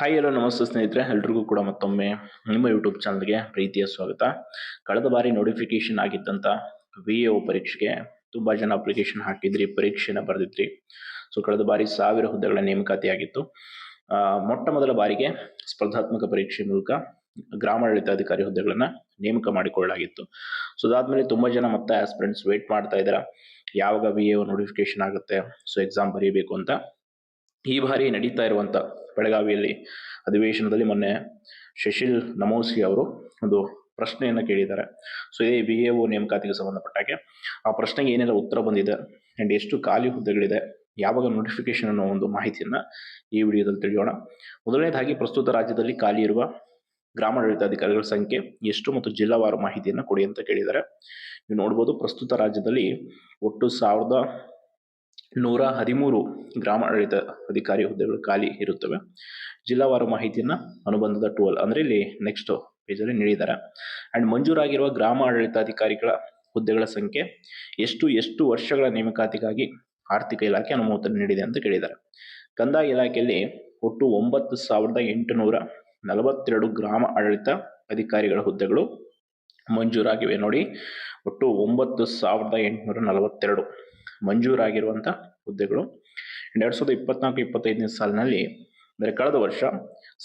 Hi ಎಲ್ಲೋ ನಮಸ್ತೆ ಸ್ನೇಹಿತರೆ, ಎಲ್ರಿಗೂ ಕೂಡ ಮತ್ತೊಮ್ಮೆ ನಿಮ್ಮ ಯೂಟ್ಯೂಬ್ ಚಾನಲ್ಗೆ ಪ್ರೀತಿಯ ಸ್ವಾಗತ. ಕಳೆದ ಬಾರಿ ನೋಟಿಫಿಕೇಶನ್ ಆಗಿದ್ದಂಥ ವಿ ಎ ಪರೀಕ್ಷೆಗೆ ತುಂಬ ಜನ ಅಪ್ಲಿಕೇಶನ್ ಹಾಕಿದ್ರಿ, ಪರೀಕ್ಷೆನ ಬರೆದಿದ್ರಿ. ಸೊ ಕಳೆದ ಬಾರಿ ಸಾವಿರ ಹುದ್ದೆಗಳ ನೇಮಕಾತಿ ಆಗಿತ್ತು ಮೊಟ್ಟ ಮೊದಲ ಬಾರಿಗೆ ಸ್ಪರ್ಧಾತ್ಮಕ ಪರೀಕ್ಷೆ ಮೂಲಕ ಗ್ರಾಮಾಡಳಿತಾಧಿಕಾರಿ ಹುದ್ದೆಗಳನ್ನ ನೇಮಕ ಮಾಡಿಕೊಳ್ಳಲಾಗಿತ್ತು. ಸೊ ಅದಾದ್ಮೇಲೆ ತುಂಬ ಜನ ಮತ್ತೆ ಆಸ್ಪಿರೆಂಟ್ಸ್ ವೇಟ್ ಮಾಡ್ತಾ ಇದ್ದಾರೆ ಯಾವಾಗ ವಿ ಎ ನೋಟಿಫಿಕೇಶನ್ ಆಗುತ್ತೆ ಸೊ ಎಕ್ಸಾಮ್ ಬರೀಬೇಕು ಅಂತ. ಈ ಬಾರಿ ನಡೀತಾ ಇರುವಂತ ಬೆಳಗಾವಿಯಲ್ಲಿ ಅಧಿವೇಶನದಲ್ಲಿ ಮೊನ್ನೆ ಶಶಿಲ್ ನಮೋಸಿ ಅವರು ಒಂದು ಪ್ರಶ್ನೆಯನ್ನು ಕೇಳಿದ್ದಾರೆ. ಸೊ ಇದೇ ಬಿ ಎ ನೇಮಕಾತಿಗೆ ಸಂಬಂಧಪಟ್ಟ ಹಾಗೆ ಆ ಪ್ರಶ್ನೆಗೆ ಏನೆಲ್ಲ ಉತ್ತರ ಬಂದಿದೆ ಆ್ಯಂಡ್ ಎಷ್ಟು ಖಾಲಿ ಹುದ್ದೆಗಳಿದೆ, ಯಾವಾಗ ನೋಟಿಫಿಕೇಶನ್ ಅನ್ನೋ ಒಂದು ಮಾಹಿತಿಯನ್ನು ಈ ವಿಡಿಯೋದಲ್ಲಿ ತಿಳಿಯೋಣ. ಮೊದಲನೇದಾಗಿ, ಪ್ರಸ್ತುತ ರಾಜ್ಯದಲ್ಲಿ ಖಾಲಿ ಇರುವ ಗ್ರಾಮಾಡಳಿತಾಧಿಕಾರಿಗಳ ಸಂಖ್ಯೆ ಎಷ್ಟು ಮತ್ತು ಜಿಲ್ಲಾವಾರು ಮಾಹಿತಿಯನ್ನು ಕೊಡಿ ಅಂತ ಕೇಳಿದ್ದಾರೆ. ನೀವು ನೋಡ್ಬೋದು, ಪ್ರಸ್ತುತ ರಾಜ್ಯದಲ್ಲಿ ಒಟ್ಟು ಸಾವಿರದ ನೂರ ಹದಿಮೂರು ಗ್ರಾಮ ಆಡಳಿತ ಅಧಿಕಾರಿ ಹುದ್ದೆಗಳು ಖಾಲಿ ಇರುತ್ತವೆ. ಜಿಲ್ಲಾವಾರು ಮಾಹಿತಿಯನ್ನ ಅನುಬಂಧದ ಟೂಲ್ ಅಂದ್ರೆ ಇಲ್ಲಿ ನೆಕ್ಸ್ಟ್ ಪೇಜಲ್ಲಿ ನೀಡಿದ್ದಾರೆ. ಅಂಡ್ ಮಂಜೂರಾಗಿರುವ ಗ್ರಾಮ ಆಡಳಿತಾಧಿಕಾರಿಗಳ ಹುದ್ದೆಗಳ ಸಂಖ್ಯೆ ಎಷ್ಟು ಎಷ್ಟು ವರ್ಷಗಳ ನೇಮಕಾತಿಗಾಗಿ ಆರ್ಥಿಕ ಇಲಾಖೆ ಅನುಮೋದನೆ ನೀಡಿದೆ ಅಂತ ಕೇಳಿದ್ದಾರೆ. ಕಂದಾಯ ಇಲಾಖೆಯಲ್ಲಿ ಒಟ್ಟು ಒಂಬತ್ತು ಸಾವಿರದ ಎಂಟುನೂರ ನಲವತ್ತೆರಡು ಗ್ರಾಮ ಆಡಳಿತ ಅಧಿಕಾರಿಗಳ ಹುದ್ದೆಗಳು ಮಂಜೂರಾಗಿವೆ. ನೋಡಿ, ಒಟ್ಟು ಒಂಬತ್ತು ಸಾವಿರದ ಎಂಟುನೂರ ನಲವತ್ತೆರಡು. ಮಂಜೂರಾಗಿರುವಂಥ ಹುದ್ದೆಗಳು. ಎರಡು ಸಾವಿರದ ಇಪ್ಪತ್ನಾಲ್ಕು, ಇಪ್ಪತ್ತೈದನೇ ಸಾಲಿನಲ್ಲಿ ಅಂದರೆ ಕಳೆದ ವರ್ಷ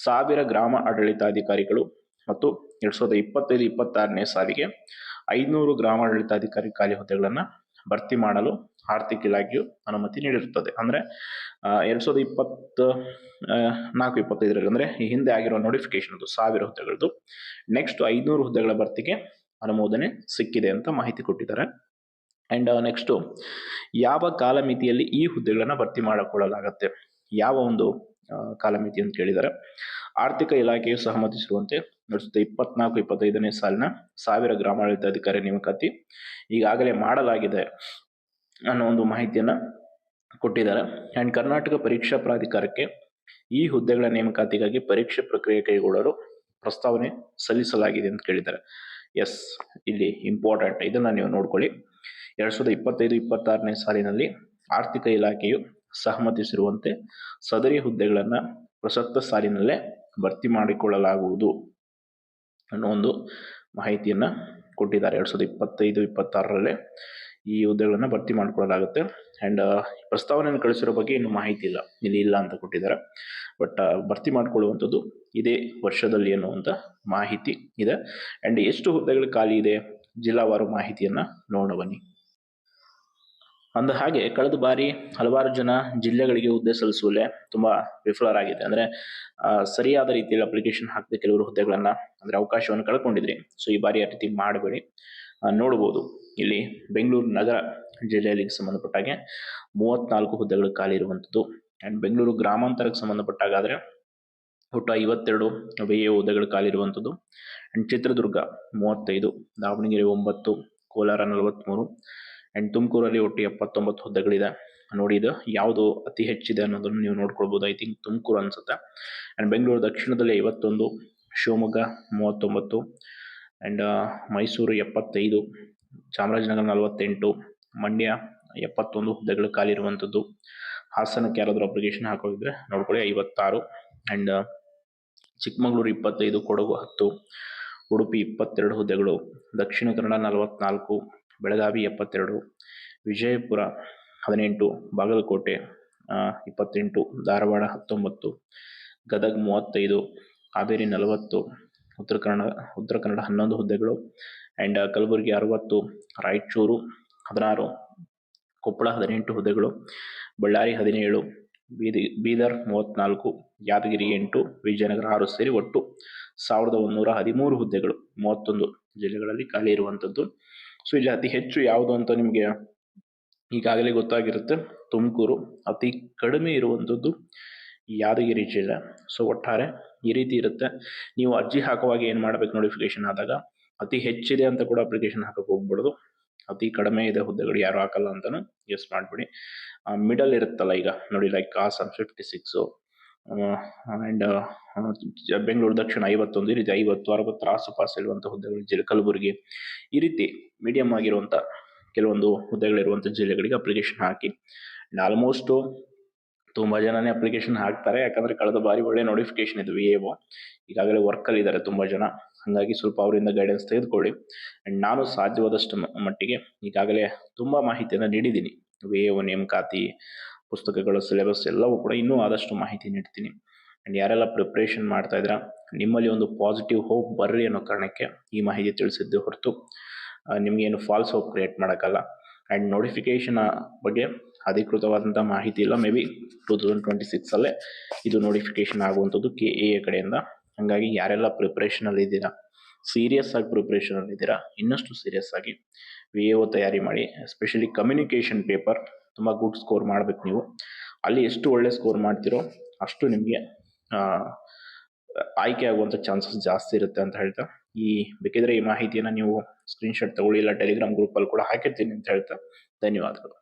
ಸಾವಿರ ಗ್ರಾಮ ಆಡಳಿತಾಧಿಕಾರಿಗಳು ಮತ್ತು ಎರಡು ಸಾವಿರದ ಇಪ್ಪತ್ತೈದು, ಇಪ್ಪತ್ತಾರನೇ ಸಾಲಿಗೆ ಐದುನೂರು ಗ್ರಾಮ ಆಡಳಿತಾಧಿಕಾರಿ ಖಾಲಿ ಹುದ್ದೆಗಳನ್ನು ಭರ್ತಿ ಮಾಡಲು ಆರ್ಥಿಕ ಇಲಾಖೆಯು ಅನುಮತಿ ನೀಡಿರುತ್ತದೆ. ಅಂದರೆ ಎರಡು ಸಾವಿರದ ಇಪ್ಪತ್ತ ನಾಲ್ಕು ಇಪ್ಪತ್ತೈದರಲ್ಲಿ ಅಂದರೆ ಈ ಹಿಂದೆ ಆಗಿರೋ ನೋಟಿಫಿಕೇಶನ್ ಅದು ಸಾವಿರ ಹುದ್ದೆಗಳದ್ದು. ನೆಕ್ಸ್ಟ್ ಐನೂರು ಹುದ್ದೆಗಳ ಭರ್ತಿಗೆ ಅನುಮೋದನೆ ಸಿಕ್ಕಿದೆ ಅಂತ ಮಾಹಿತಿ ಕೊಟ್ಟಿದ್ದಾರೆ. ಅಂಡ್ ನೆಕ್ಸ್ಟು ಯಾವ ಕಾಲಮಿತಿಯಲ್ಲಿ ಈ ಹುದ್ದೆಗಳನ್ನು ಭರ್ತಿ ಮಾಡಿಕೊಳ್ಳಲಾಗತ್ತೆ? ಯಾವ ಒಂದು ಕಾಲಮಿತಿ ಅಂತ ಕೇಳಿದ್ದಾರೆ ಆರ್ಥಿಕ ಇಲಾಖೆಯು ಸಹಮತಿಸಿರುವಂತೆ ನಡೆಸುತ್ತೆ ಇಪ್ಪತ್ನಾಲ್ಕು, ಇಪ್ಪತ್ತೈದನೇ ಸಾಲಿನ ಸಾವಿರ ಗ್ರಾಮಾಡಳಿತಾಧಿಕಾರಿ ನೇಮಕಾತಿ ಈಗಾಗಲೇ ಮಾಡಲಾಗಿದೆ ಅನ್ನೋ ಒಂದು ಮಾಹಿತಿಯನ್ನು ಕೊಟ್ಟಿದ್ದಾರೆ. ಆ್ಯಂಡ್ ಕರ್ನಾಟಕ ಪರೀಕ್ಷಾ ಪ್ರಾಧಿಕಾರಕ್ಕೆ ಈ ಹುದ್ದೆಗಳ ನೇಮಕಾತಿಗಾಗಿ ಪರೀಕ್ಷೆ ಪ್ರಕ್ರಿಯೆ ಕೈಗೊಳ್ಳಲು ಪ್ರಸ್ತಾವನೆ ಸಲ್ಲಿಸಲಾಗಿದೆ ಅಂತ ಕೇಳಿದ್ದಾರೆ. ಎಸ್ ಇಲ್ಲಿ ಇಂಪಾರ್ಟೆಂಟ್ ಇದನ್ನು ನೀವು ನೋಡ್ಕೊಳ್ಳಿ. ಎರಡ್ ಸಾವಿರದ ಇಪ್ಪತ್ತೈದು, ಇಪ್ಪತ್ತಾರನೇ ಸಾಲಿನಲ್ಲಿ ಆರ್ಥಿಕ ಇಲಾಖೆಯು ಸಹಮತಿಸಿರುವಂತೆ ಸದರಿ ಹುದ್ದೆಗಳನ್ನು ಪ್ರಸಕ್ತ ಸಾಲಿನಲ್ಲೇ ಭರ್ತಿ ಮಾಡಿಕೊಳ್ಳಲಾಗುವುದು ಅನ್ನೋ ಒಂದು ಮಾಹಿತಿಯನ್ನ ಕೊಟ್ಟಿದ್ದಾರೆ. ಎರಡ್ ಸಾವಿರದ ಇಪ್ಪತ್ತೈದು, ಇಪ್ಪತ್ತಾರರಲ್ಲೇ ಈ ಹುದ್ದೆಗಳನ್ನು ಭರ್ತಿ ಮಾಡಿಕೊಳ್ಳಲಾಗುತ್ತೆ. ಅಂಡ್ ಪ್ರಸ್ತಾವನೆಯನ್ನು ಕಳಿಸಿರೋ ಬಗ್ಗೆ ಇನ್ನು ಮಾಹಿತಿ ಇಲ್ಲ. ಇಲ್ಲಿ ಇಲ್ಲ ಅಂತ ಕೊಟ್ಟಿದ್ದಾರೆ. ಬಟ್ ಭರ್ತಿ ಮಾಡಿಕೊಳ್ಳುವಂಥದ್ದು ಇದೇ ವರ್ಷದಲ್ಲಿ ಅನ್ನುವಂಥ ಮಾಹಿತಿ ಇದೆ. ಅಂಡ್, ಎಷ್ಟು ಹುದ್ದೆಗಳು ಖಾಲಿ ಇದೆ? ಜಿಲ್ಲಾವಾರು ಮಾಹಿತಿಯನ್ನ ನೋಡೋಣ ಬನ್ನಿ. ಅಂದ ಹಾಗೆ ಕಳೆದ ಬಾರಿ ಹಲವಾರು ಜನ ಜಿಲ್ಲೆಗಳಿಗೆ ಹುದ್ದೆ ಸಲ್ಲಿಸುವಲ್ಲೇ ತುಂಬ ವಿಫಲರಾಗಿದೆ ಅಂದ್ರೆ ಸರಿಯಾದ ರೀತಿಯಲ್ಲಿ ಅಪ್ಲಿಕೇಶನ್ ಹಾಕದೆ ಕೆಲವರು ಹುದ್ದೆಗಳನ್ನು, ಅಂದ್ರೆ ಅವಕಾಶವನ್ನು ಕಳ್ಕೊಂಡಿದ್ರಿ. ಸೊ ಈ ಬಾರಿ ಆ ರೀತಿ ಮಾಡಬೇಡಿ. ನೋಡ್ಬೋದು ಇಲ್ಲಿ ಬೆಂಗಳೂರು ನಗರ ಜಿಲ್ಲೆಯಲ್ಲಿ ಸಂಬಂಧಪಟ್ಟಾಗೆ ಮೂವತ್ನಾಲ್ಕು ಹುದ್ದೆಗಳು ಖಾಲಿ ಇರುವಂಥದ್ದು ಅಂಡ್ ಬೆಂಗಳೂರು ಗ್ರಾಮಾಂತರಕ್ಕೆ ಸಂಬಂಧಪಟ್ಟಾಗಾದರೆ ಒಟ್ಟು ಐವತ್ತೆರಡು ವೇಯ ಹುದ್ದೆಗಳು ಖಾಲಿ ಇರುವಂಥದ್ದು ಅಂಡ್ ಚಿತ್ರದುರ್ಗ ಮೂವತ್ತೈದು, ದಾವಣಗೆರೆ ಒಂಬತ್ತು, ಕೋಲಾರ ನಲವತ್ತ್ಮೂರು ಅಂಡ್ ತುಮಕೂರಲ್ಲಿ ಒಟ್ಟು ಎಪ್ಪತ್ತೊಂಬತ್ತು ಹುದ್ದೆಗಳಿದೆ. ನೋಡಿ, ಇದು ಯಾವುದು ಅತಿ ಹೆಚ್ಚಿದೆ ಅನ್ನೋದನ್ನು ನೀವು ನೋಡ್ಕೊಳ್ಬೋದು. ಐ ಥಿಂಕ್ ತುಮಕೂರು ಅನ್ಸುತ್ತೆ. ಆ್ಯಂಡ್ ಬೆಂಗಳೂರು ದಕ್ಷಿಣದಲ್ಲಿ ಐವತ್ತೊಂದು, ಶಿವಮೊಗ್ಗ ಮೂವತ್ತೊಂಬತ್ತು ಆ್ಯಂಡ್ ಮೈಸೂರು ಎಪ್ಪತ್ತೈದು, ಚಾಮರಾಜನಗರ ನಲವತ್ತೆಂಟು, ಮಂಡ್ಯ ಎಪ್ಪತ್ತೊಂದು ಹುದ್ದೆಗಳು ಖಾಲಿ ಇರುವಂಥದ್ದು. ಹಾಸನಕ್ಕೆ ಯಾರಾದರೂ ಅಪ್ಲಿಕೇಶನ್ ಹಾಕೋದಿದ್ರೆ ನೋಡ್ಕೊಳ್ಳಿ, ಐವತ್ತಾರು ಆ್ಯಂಡ್ ಚಿಕ್ಕಮಗಳೂರು ಇಪ್ಪತ್ತೈದು, ಕೊಡಗು ಹತ್ತು, ಉಡುಪಿ ಇಪ್ಪತ್ತೆರಡು ಹುದ್ದೆಗಳು, ದಕ್ಷಿಣ ಕನ್ನಡ ನಲವತ್ನಾಲ್ಕು ಬೆಳಗಾವಿ ಎಪ್ಪತ್ತೆರಡು, ವಿಜಯಪುರ ಹದಿನೆಂಟು, ಬಾಗಲಕೋಟೆ ಇಪ್ಪತ್ತೆಂಟು, ಧಾರವಾಡ ಹತ್ತೊಂಬತ್ತು, ಗದಗ್ ಮೂವತ್ತೈದು, ಹಾವೇರಿ ನಲವತ್ತು, ಉತ್ತರ ಕನ್ನಡ ಉತ್ತರ ಕನ್ನಡ ಹನ್ನೊಂದು ಹುದ್ದೆಗಳು ಆ್ಯಂಡ್ ಕಲಬುರಗಿ ಅರವತ್ತು, ರಾಯಚೂರು ಹದಿನಾರು, ಕೊಪ್ಪಳ ಹದಿನೆಂಟು ಹುದ್ದೆಗಳು, ಬಳ್ಳಾರಿ ಹದಿನೇಳು, ಬೀದಿ, ಬೀದರ್ ಮೂವತ್ತ್ನಾಲ್ಕು, ಯಾದಗಿರಿ ಎಂಟು, ವಿಜಯನಗರ ಆರು ಸೇರಿ ಒಟ್ಟು ಸಾವಿರದ ಒಂದೂರ ಹದಿಮೂರು ಹುದ್ದೆಗಳು ಮೂವತ್ತೊಂದು ಜಿಲ್ಲೆಗಳಲ್ಲಿ ಖಾಲಿ ಇರುವಂಥದ್ದು. ಸೊ ಇಲ್ಲಿ ಅತಿ ಹೆಚ್ಚು ಯಾವುದು ಅಂತ ನಿಮಗೆ ಈಗಾಗಲೇ ಗೊತ್ತಾಗಿರುತ್ತೆ. ತುಮಕೂರು ಅತಿ ಕಡಿಮೆ ಇರುವಂಥದ್ದು ಯಾದಗಿರಿ ಜಿಲ್ಲೆ. ಸೊ ಒಟ್ಟಾರೆ ಈ ರೀತಿ ಇರುತ್ತೆ. ನೀವು ಅರ್ಜಿ ಹಾಕುವಾಗ ಏನು ಮಾಡಬೇಕು ನೋಟಿಫಿಕೇಶನ್ ಆದಾಗ ಅತಿ ಹೆಚ್ಚಿದೆ ಅಂತ ಕೂಡ ಅಪ್ಲಿಕೇಶನ್ ಹಾಕಕ್ಕೆ ಹೋಗ್ಬಾರ್ದು ಅತಿ ಕಡಿಮೆ ಇದೆ ಹುದ್ದೆಗಳು ಯಾರು ಹಾಕಲ್ಲ ಅಂತಾನು ಗೆಸ್ ಮಾಡ್ಬಿಡಿ. ಮಿಡಲ್ ಇರುತ್ತಲ್ಲ ಈಗ ನೋಡಿ like cause fifty six and Bengaluru ದಕ್ಷಿಣ ಐವತ್ತೊಂದು, ಈ ರೀತಿ ಐವತ್ತು, ಅರವತ್ತರ ಆಸುಪಾಸು ಇರುವಂಥ ಹುದ್ದೆಗಳು ಜಿಲ್ಲೆ ಕಲಬುರಗಿ ಈ ರೀತಿ ಮೀಡಿಯಂ ಆಗಿರುವಂಥ ಕೆಲವೊಂದು ಹುದ್ದೆಗಳಿರುವಂಥ ಜಿಲ್ಲೆಗಳಿಗೆ ಅಪ್ಲಿಕೇಶನ್ ಹಾಕಿ ಆಲ್ಮೋಸ್ಟು ತುಂಬ ಜನನೇ ಅಪ್ಲಿಕೇಶನ್ ಹಾಕ್ತಾರೆ. ಯಾಕಂದರೆ ಕಳೆದ ಬಾರಿ ಒಳ್ಳೆ ನೋಟಿಫಿಕೇಶನ್ ಇದು ವಿ ಎ ಈಗಾಗಲೇ ವರ್ಕಲ್ಲಿ ಇದ್ದಾರೆ ತುಂಬ ಜನ. ಹಾಗಾಗಿ ಸ್ವಲ್ಪ ಅವರಿಂದ ಗೈಡೆನ್ಸ್ ತೆಗೆದುಕೊಳ್ಳಿ. ಆ್ಯಂಡ್ ನಾನು ಸಾಧ್ಯವಾದಷ್ಟು ಮಟ್ಟಿಗೆ ಈಗಾಗಲೇ ತುಂಬ ಮಾಹಿತಿಯನ್ನು ನೀಡಿದ್ದೀನಿ. ವಿ ಎ ನೇಮಕಾತಿ ಪುಸ್ತಕಗಳು ಸಿಲೆಬಸ್ ಎಲ್ಲವೂ ಕೂಡ ಇನ್ನೂ ಆದಷ್ಟು ಮಾಹಿತಿ ನೀಡ್ತೀನಿ. ಆ್ಯಂಡ್ ಯಾರೆಲ್ಲ ಪ್ರಿಪ್ರೇಷನ್ ಮಾಡ್ತಾ ಇದ್ದೀರಾ, ನಿಮ್ಮಲ್ಲಿ ಒಂದು ಪಾಸಿಟಿವ್ ಹೋಪ್ ಬರ್ರಿ ಅನ್ನೋ ಕಾರಣಕ್ಕೆ ಈ ಮಾಹಿತಿ ತಿಳಿಸಿದ್ದೆ ಹೊರತು ನಿಮಗೇನು ಫಾಲ್ಸ್ ಹೋಪ್ ಕ್ರಿಯೇಟ್ ಮಾಡೋಕ್ಕಲ್ಲ ಆ್ಯಂಡ್ ನೋಟಿಫಿಕೇಷನ್ ಬಗ್ಗೆ ಅಧಿಕೃತವಾದಂಥ ಮಾಹಿತಿ ಇಲ್ಲ. May be two thousand twenty ಸಿಕ್ಸಲ್ಲೇ ಇದು ನೋಟಿಫಿಕೇಷನ್ ಆಗುವಂಥದ್ದು ಕೆ ಎ ಕಡೆಯಿಂದ. ಹಾಗಾಗಿ ಯಾರೆಲ್ಲ ಪ್ರಿಪ್ರೇಷನಲ್ಲಿ ಇದ್ದೀರಾ ಸೀರಿಯಸ್ ಆಗಿ ಪ್ರಿಪ್ರೇಷನಲ್ಲಿ ಇದ್ದೀರಾ, ಇನ್ನಷ್ಟು ಸೀರಿಯಸ್ ಆಗಿ ವಿ ಎ ತಯಾರಿ ಮಾಡಿ ಎಸ್ಪೆಷಲಿ ಕಮ್ಯುನಿಕೇಷನ್ ಪೇಪರ್ ತುಂಬ ಗುಡ್ ಸ್ಕೋರ್ ಮಾಡಬೇಕು ನೀವು. ಅಲ್ಲಿ ಎಷ್ಟು ಒಳ್ಳೆ ಸ್ಕೋರ್ ಮಾಡ್ತೀರೋ ಅಷ್ಟು ನಿಮಗೆ ಆಯ್ಕೆ ಆಗುವಂಥ ಚಾನ್ಸಸ್ ಜಾಸ್ತಿ ಇರುತ್ತೆ ಅಂತ ಹೇಳ್ತಾ. ಈ ಬೇಕಿದ್ರೆ ಈ ಮಾಹಿತಿಯನ್ನು ನೀವು ಸ್ಕ್ರೀನ್ಶಾಟ್ ತಗೊಳ್ಳಿ, ಇಲ್ಲ ಟೆಲಿಗ್ರಾಮ್ ಗ್ರೂಪಲ್ಲಿ ಕೂಡ ಹಾಕಿರ್ತೀನಿ ಅಂತ ಹೇಳ್ತಾ. ಧನ್ಯವಾದಗಳು.